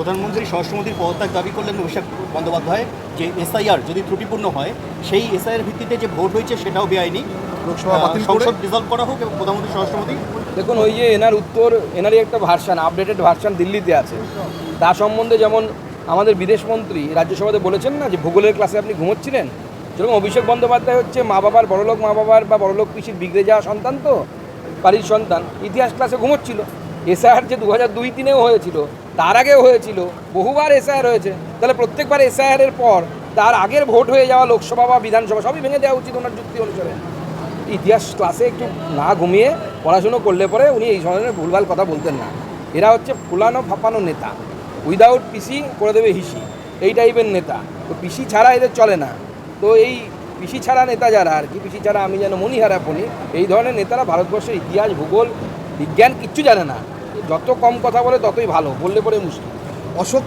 প্রধানমন্ত্রী স্বরাষ্ট্রমন্ত্রীর পদত্যাগ দাবি করলেন অভিষেক বন্দ্যোপাধ্যায় যে এসআইআর যদি ত্রুটিপূর্ণ হয় সেই এসআইআর ভিত্তিতে যে ভোট হয়েছে সেটাও বেআইনি। লোকসভা সংসদ ডিজলভ করা হোক এবং প্রধানমন্ত্রী স্বরাষ্ট্রমন্ত্রী দেখুন ওই যে এনার উত্তর এনারই একটা ভার্সান আপডেটেড ভার্সান দিল্লিতে আছে। তার সম্বন্ধে যেমন আমাদের বিদেশমন্ত্রী রাজ্যসভাতে বলেছেন না যে ভূগোলের ক্লাসে আপনি ঘুমোচ্ছিলেন? যেরকম অভিষেক বন্দ্যোপাধ্যায় হচ্ছে মা বাবার বড়লোক মা বাবার বা বড়লোক পিসির বিগড়ে যাওয়া সন্তান তো বাড়ির সন্তান ইতিহাস ক্লাসে ঘুমোচ্ছিল। এসআইআর যে দু হাজার দুই তিনেও হয়েছিল, তার আগেও হয়েছিল, বহুবার এসআইআর হয়েছে, তাহলে প্রত্যেকবার এসআইআর এর পর তার আগের ভোট হয়ে যাওয়া লোকসভা বা বিধানসভা সবই ভেঙে দেওয়া উচিত ওনার যুক্তি অনুসারে। ইতিহাস ক্লাসে একটু না ঘুমিয়ে পড়াশুনো করলে পরে উনি এই ধরনের ভুলভাল কথা বলতেন না। এরা হচ্ছে ফুলানো ফাঁপানো নেতা। উইদাউট পিসি করে দেবে হিসি এই টাইপের নেতা। তো পিসি ছাড়া এদের চলে না। তো এই পিসি ছাড়া নেতা যারা আর কি পিসি ছাড়া আমি যেন মনিহারা পনি এই ধরনের নেতারা ভারতবর্ষের ইতিহাস, ভূগোল বিজ্ঞান কিচ্ছু জানে না। যত কম কথা বলে ততই ভালো বললে পরে মুশকিল। অশোক